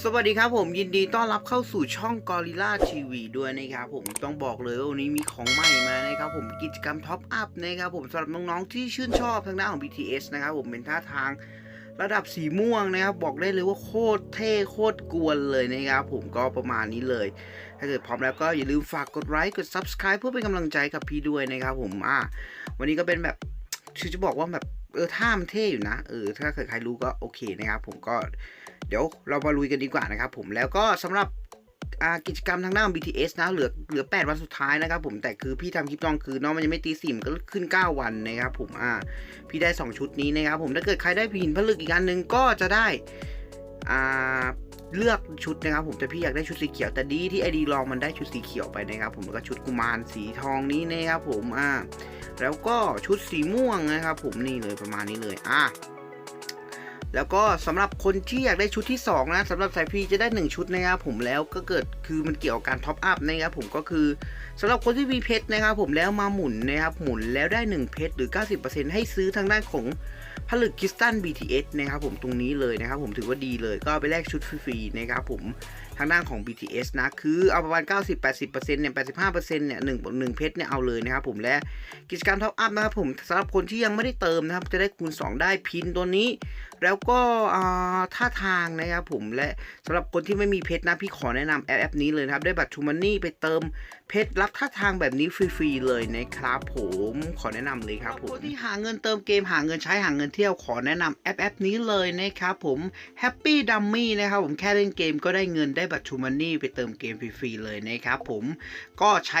สวัสดีครับผมยินดีต้อนรับเข้าสู่ช่อง Gorilla TV ด้วยนะครับผมต้องบอกเลยว่าวันนี้มีของใหม่มานะครับผมกิจกรรมท็อปอัพนะครับผมสำหรับน้องๆที่ชื่นชอบทางด้านของ BTS นะครับผมเป็นท่าทางระดับสีม่วงนะครับ บอกได้เลยว่าโคตรเท่โคตรกวนเลยนะครับผมก็ประมาณนี้เลย ถ้าเกิดพร้อมแล้วก็อย่าลืมฝากกดไลค์กด Subscribe เพื่อเป็นกำลังใจกับพี่ด้วยนะครับผมอะวันนี้ก็เป็นแบบคือจะบอกว่าแบบ เออท่ามันเท่อยู่นะเออถ้าเกิดใครรู้ก็โอเคนะครับ ผมก็เดี๋ยวเรามาลุยกันดีกว่านะครับ ผมแล้วก็สำหรับกิจกรรมทางด้าน BTS นะเหลือเหลือ 8 วันสุดท้ายนะครับผมแต่คือพี่ทำคลิปตอนคือน้องมันยังไม่ตีสี่มันก็ขึ้น 9 วันนะครับผมอ่าพี่ได้ 2 ชุดนี้นะครับผมถ้าเกิดใครได้หินผลึกอีกอันหนึ่งก็จะได้อ่า เลือกชุดนะครับผมแต่พี่อยากได้ชุดสีเขียวแต่ดีที่ไอดีลองมันได้ชุดสีเขียวไปนะครับผมแล้วก็ชุดกุมารสีทองนี้นะครับผมอ่าแล้วก็ชุดสีม่วงนะครับผมนี่เลยประมาณนี้เลยอ่าแล้วก็สำหรับคนที่อยากได้ชุดที่ 2 นะสำหรับสายพีจะได้ 1 ชุดนะครับผมแล้วก็เกิดคือมันเกี่ยวกับการท็อปอัพนะครับผมก็คือสำหรับคนที่มีเพชรนะครับผมแล้วมาหมุนนะครับหมุนแล้วได้ 1 เพชรหรือ 90%ให้ซื้อทางด้านของ ผลึกคริสตัน BTS นะครับผมตรงนี้เลยนะครับผมถือว่าดีเลยก็ไปแลกชุดฟรีๆนะครับผมทางด้านของ BTS นะ คือเอาประมาณ 90-80%เนี่ย85%เนี่ย1 1เพชรเนี่ยเอาเลยนะครับผมและกิจกรรมท็อปอัพนะครับผมสำหรับคนที่ยังไม่ได้เติมนะครับ จะได้คูณ 2 ได้พินตัวนี้ แล้วก็ท่าทางนะครับผมและสำหรับคนที่ไม่มีเพชรนะพี่ขอแนะนำแอปแอปนี้เลยนะครับ ได้บัตรชูมันนี่ไปเติมเพชรรับท่าทางแบบนี้ฟรีๆเลยนะครับผมขอแนะนำเลยครับผมคนที่หาเงินเติมเกมหาเงินใช้หาเงินเที่ยวขอแนะนำแอปแอปนี้เลยนะครับผม Happy Dummy นะครับผมแค่เล่นเกมก็ได้เงินได้ได้บัตรทูมันนี่ไปเติมเกมฟรีๆเลยนะครับผมก็ใช้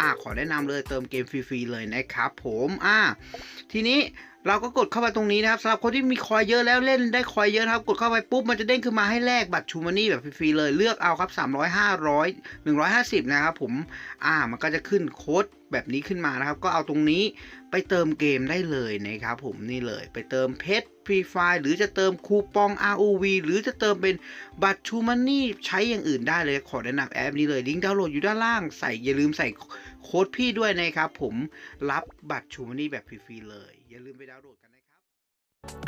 อ่าขอแนะนำเลยเติมเกมฟรีๆเลยนะครับผมอ่าทีนี้ เราก็กดเข้าไปตรงนี้นะครับสำหรับคนที่มีคอยเยอะแล้วเล่นได้คอยเยอะครับกดเข้าไปปุ๊บมันจะเด้งขึ้นมาให้แลกบัตรชูมานี่แบบฟรีๆเลยเลือกเอาครับ 300 500 150 นะครับผมอ่ามันก็จะขึ้นโค้ดแบบนี้ขึ้นมานะครับ ก็เอาตรงนี้ไปเติมเกมได้เลยนะครับผมนี่เลยไปเติมเพชรฟรีไฟหรือจะเติมคูปอง ROV หรือจะเติมเป็นบัตรชูมันนี่ใช้อย่างอื่นได้เลยขอแนะนำแอปนี้เลยลิงก์ดาวน์โหลดอยู่ด้านล่างใส่อย่าลืมใส่โค้ดพี่ด้วยนะครับผมรับบัตรชูมันนี่แบบฟรีๆเลย อย่าลืมไปดาวน์โหลดกันนะครับ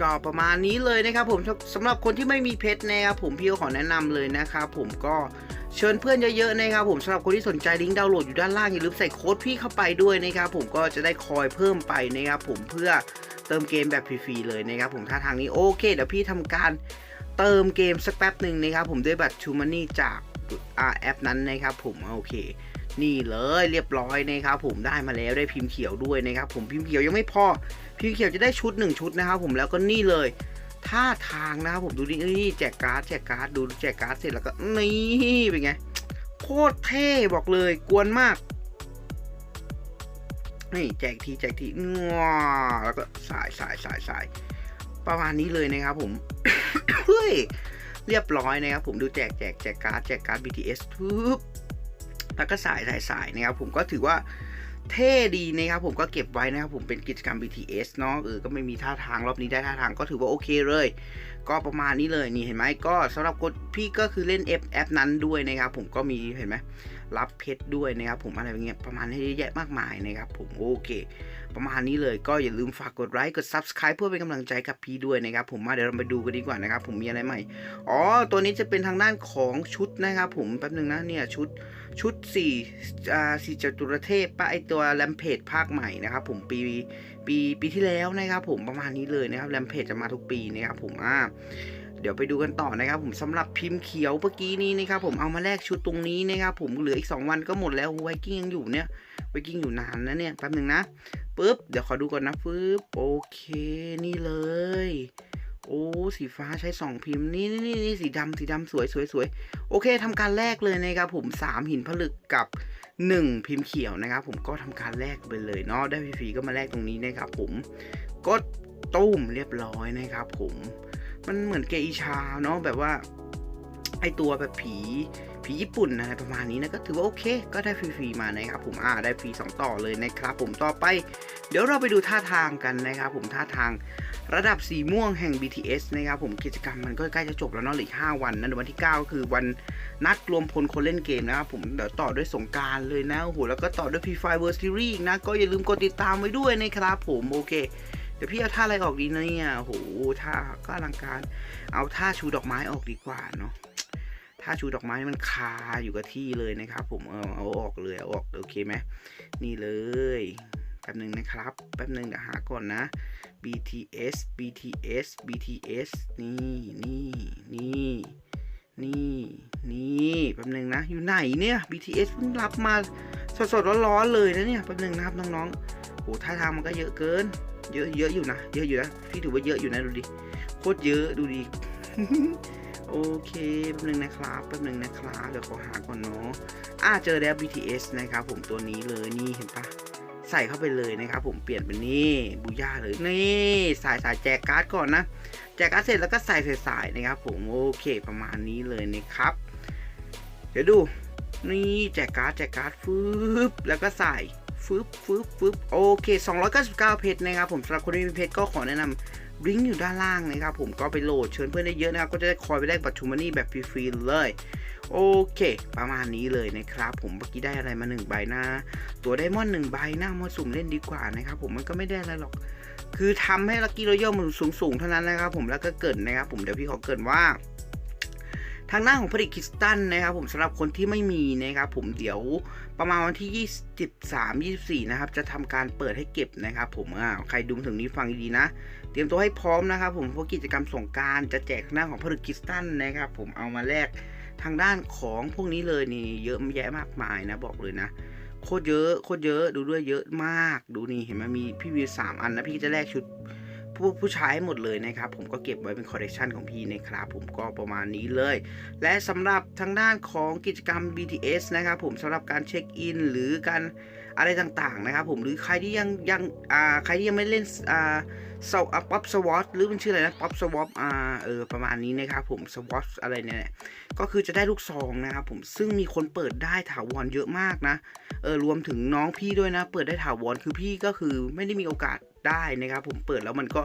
ก็ประมาณนี้เลยนะครับผมสำหรับคนที่ไม่มีเพชรนะครับผมพี่ก็ขอแนะนำเลยนะครับผมก็เชิญเพื่อนเยอะๆนะครับผมสำหรับคนที่สนใจลิงก์ดาวน์โหลดอยู่ด้านล่างอย่าลืมใส่โค้ดพี่เข้าไปด้วยนะครับผมก็จะได้คอยเพิ่มไปนะครับผมเพื่อเติมเกมแบบฟรีๆเลยนะครับผมถ้าทางนี้โอเคเดี๋ยวพี่ทำการเติมเกมสักแป๊บหนึ่งนะครับผมด้วยบัตรชูมันนี่จากอาแอปนั้นนะครับผมโอเค นี่เลยเรียบร้อยนะครับผมได้มาแล้วได้พิมพ์เขียวด้วยนะครับผมพิมพ์เขียวยังไม่พอ พิมพ์เขียวจะได้ชุดหนึ่งชุดนะครับผมแล้วก็นี่เลยท่าทางนะครับผมดูนี่แจกการ์ดแจกการ์ดดูแจกการ์ดเสร็จแล้วก็นี่เป็นไงโคตรเท่บอกเลยกวนมากนี่แจกทีแจกทีงัวแล้วก็สายสายสายสายประมาณนี้เลยนะครับผมเฮ้ยเรียบร้อยนะครับผมดูแจกแจกแจกการ์ดแจกการ์ด BTS ทุบ แล้วก็สายสายสายนะครับผมก็ถือว่า เท่ดีนะครับผมก็เก็บไว้นะครับผมเป็นกิจกรรม BTS เนาะเออก็ไม่มีท่าทางรอบนี้ได้ท่าทางก็ถือว่าโอเคเลย ก็ประมาณนี้เลยนี่เห็นไหมก็สำหรับคนพี่ก็คือเล่นแอปแอปนั้นด้วยนะครับผมก็มีเห็นไหมรับเพชรด้วยนะครับผมอะไรอย่างเงี้ยประมาณนี้เยอะแยะมากมายนะครับผมโอเค ประมาณนี้เลยก็อย่าลืมฝากกดไลค์กด Subscribe เพื่อเป็นกำลังใจกับพี่ด้วยนะครับผมมาเดี๋ยวเราไปดูกันดีกว่านะครับผมมีอะไรใหม่อ๋อตัวนี้จะเป็นทางด้านของชุดนะครับผมแป๊บนึงนะเนี่ยชุดชุด4อ่าสี่จตุรเทพป้าไอตัวแรมเพจภาคใหม่นะครับผมปีปีปีที่แล้วนะครับผมประมาณนี้เลยนะครับแรมเพจจะมาทุกปีนะครับผมอ่าเดี๋ยวไปดูกันต่อนะครับ ผมสำหรับพิมพ์เขียวเมื่อกี้นี้นะครับผมเอามาแลกชุดตรงนี้นะครับผมเหลืออีก 2 วันก็หมดแล้วไวกิ้งยังอยู่เนี่ยไวกิ้งอยู่นานนะเนี่ยแป๊บหนึ่งนะปุ๊บเดี๋ยวขอดูก่อนนะปึ๊บโอเคนี่เลย โอ้ สีฟ้าใช้ 2 พิมพ์ นี่นี่นี่สีดำสีดำสวยสวยสวยโอเคทำการแลกเลยนะครับผม 3 หินผลึกกับ 1 พิมพ์เขียวนะครับผมก็ทำการแลกไปเลยเนาะได้ฟรีๆก็มาแลกตรงนี้นะครับผมกดตุ้มเรียบร้อยนะครับผมมันเหมือนเกอิชาเนาะแบบว่าไอตัวแบบผีผีญี่ปุ่นอะไรประมาณนี้นะก็ถือว่าโอเค ก็ได้ฟรีๆมานะครับผมอ่าได้ฟรี2ต่อเลยนะครับผมต่อไป เดี๋ยวเราไปดูท่าทางกันนะครับผมท่าทาง ระดับสีม่วงแห่ง BTS นะครับผมกิจกรรมมันก็ใกล้จะจบแล้วเนาะเหลืออก5วันนะเดี๋ยววันที่ 9 ก็คือวันนัดรวมพลคนเล่นเกมนะครับผมเดี๋ยวต่อด้วยสงการเลยนะโอ้โหแล้วก็ต่อด้วย Free Fire World Series อีกนะ ก็อย่าลืมกดติดตามไว้ด้วยนะครับผมโอเคเดี๋ยวพี่เอาท่าอะไรออกดีนะเนี่ยโอ้โหท่าก็อลังการ เอาท่าชูดอกไม้ออกดีกว่าเนาะท่าชูดอกไม้มันคาอยู่กับที่เลยนะครับ ผมเอาเอาออกเลยเอาออกโอเคไหมนี่เลย แป๊บหนึ่งนะครับ แป๊บหนึ่งเดี๋ยวหาก่อนนะ BTS BTS BTS นี่นี่นี่นี่นี่แป๊บหนึ่งนะ อยู่ไหนเนี่ย BTS เพิ่งรับมาสดๆร้อนๆเลยนะเนี่ยแป๊บหนึ่งนะครับน้องๆโหท่าทางมันก็เยอะเกิน เยอะเยอะอยู่นะเยอะอยู่นะพี่ถือว่าเยอะอยู่นะดูดิโคตรเยอะดูดิโอเคแป๊บนึงนะครับแป๊บนึงนะครับเดี๋ยวขอหาก่อนเนาะอ่าเจอแล้ว BTS นะครับผมตัวนี้เลยนี่เห็นปะ ใส่เข้าไปเลยนะครับผมเปลี่ยนเป็นนี่บูย่าเลยนี่สายสายแจกการ์ดก่อนนะแจกการ์ดเสร็จแล้วก็ใส่ใส่สายนะครับผมโอเคประมาณนี้เลยนะครับ เดี๋ยวดูนี่แจกการ์ดแจกการ์ดฟึบแล้วก็ใส่ฟึบฟึบฟึบโอเค 299 เพชรนะครับผมสำหรับคนที่มีเพชรก็ขอแนะนำลิงก์อยู่ด้านล่างนะครับผมก็ไปโหลดเชิญเพื่อนได้เยอะนะครับก็จะได้คอยไปแลกบัตรชูมานี่แบบฟรีๆเลย โอเค ประมาณนี้เลยนะครับ ผมเมื่อกี้ได้อะไรมา1ใบน้าตัวไดมอนด์หนึ่งใบน้ามาสุ่มเล่นดีกว่านะครับ ผมมันก็ไม่ได้อะไรหรอก คือทำให้ลักกี้รอยัลมันสูงๆเท่านั้นนะครับ ผมแล้วก็เกิดนะครับ ผมเดี๋ยวพี่ขอเกิดว่า ทางหน้าของผลิตคริสตัลนะครับผมสำหรับคนที่ไม่มีนะครับ ผมเดี๋ยวประมาณวันที่ 23 24 นะครับ จะทำการเปิดให้เก็บนะครับ ผมอ่าใครดูถึงนี้ฟังดีนะเตรียมตัวให้พร้อมนะครับ ผมเพราะกิจกรรมสงการจะแจกทางด้าของผลิตคริสตัลนะครับ ผมเอามาแลก ทางด้านของพวกนี้เลยนี่เยอะแยะมากมายนะบอกเลยนะโคตรเยอะโคตรเยอะดูด้วยเยอะมากดูนี่เห็นไหมมีพี่วีสามอันนะพี่จะแลกชุด ผู้ผู้ชายหมดเลยนะครับ ผมก็เก็บไว้เป็นคอลเลกชันของพี่นะครับ ผมก็ประมาณนี้เลย และสำหรับทางด้านของกิจกรรม BTS นะครับ ผมสำหรับการเช็คอินหรือการอะไรต่างๆนะครับ ผมหรือใครที่ยังยังอ่าใครที่ยังไม่เล่นอ่าสวอปป๊อปสวอตหรือมันชื่ออะไรนะป๊อปสวอปอ่าเออประมาณนี้นะครับผมสวอตอะไรเนี่ยก็คือจะได้ลูกซองนะครับผมซึ่งมีคนเปิดได้ถาวรเยอะมากนะเออรวมถึงน้องพี่ด้วยนะ เปิดได้ถาวรคือพี่ก็คือไม่ได้มีโอกาส ได้นะครับผมเปิดแล้วมันก็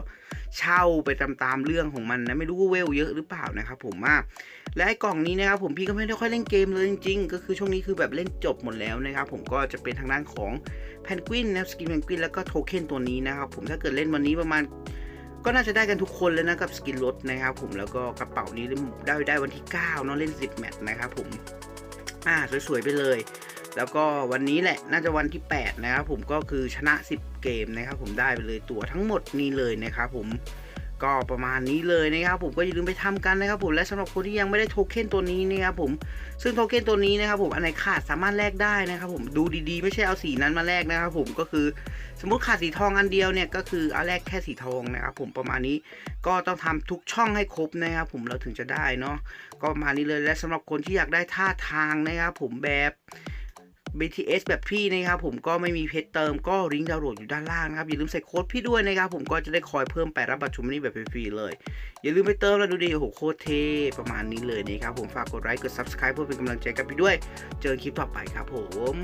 เช่าไปตามๆเรื่องของมันนะไม่รู้ว่าเวลเยอะหรือเปล่านะครับผมว่าและไอ้กล่องนี้นะครับผมพี่ก็ไม่ได้ค่อยเล่นเกมเลยจริงๆ ก็คือช่วงนี้คือแบบเล่นจบหมดแล้วนะครับผมก็จะเป็นทางด้านของแพนกวินนะสกินแพนกวินแล้วก็โทเค็นตัวนี้นะครับผมถ้าเกิดเล่นวันนี้ประมาณก็น่าจะได้กันทุกคนเลยนะกับสกินรถนะครับผมแล้วก็กระเป๋านี้ได้ได้วันที่9เนาะเล่น 10 แมตช์นะครับผมอ่าสวยๆไปเลย แล้วก็วันนี้แหละน่าจะวันที่ 8 นะครับผมก็คือชนะ 10 เกมนะครับผมได้ไปเลยตั๋วทั้งหมดนี้เลยนะครับผมก็ประมาณนี้เลยนะครับผมก็อย่าลืมไปทำกันนะครับผมและสำหรับคนที่ยังไม่ได้โทเค็นตัวนี้นะครับผมซึ่งโทเค็นตัวนี้นะครับผมอันไหนขาดสามารถแลกได้นะครับผมดูดีๆ ไม่ใช่เอาสีนั้นมาแลกนะครับผมก็คือสมมติขาดสีทองอันเดียวเนี่ยก็คือเอาแลกแค่สีทองนะครับผมประมาณนี้ก็ต้องทำทุกช่องให้ครบนะครับผมเราถึงจะได้เนาะก็ประมาณนี้เลยและสำหรับคนที่อยากได้ท่าทางนะครับผมแบบ BTS แบบพี่นะครับผมก็ไม่มีเพชรเติมก็ลิงก์ดาวน์โหลดอยู่ด้านล่างนะครับอย่าลืมใส่โค้ดพี่ด้วยนะครับผมก็จะได้คอยเพิ่มไปรับบัตรชมนี้แบบฟรีๆเลย อย่าลืมไปเติมแล้วดูดีโอ้โหโคตรเท่ประมาณนี้เลยนะครับผมฝากกดไลค์กด subscribe เพื่อเป็นกำลังใจกับพี่ด้วย เจอกันคลิปต่อไปครับผม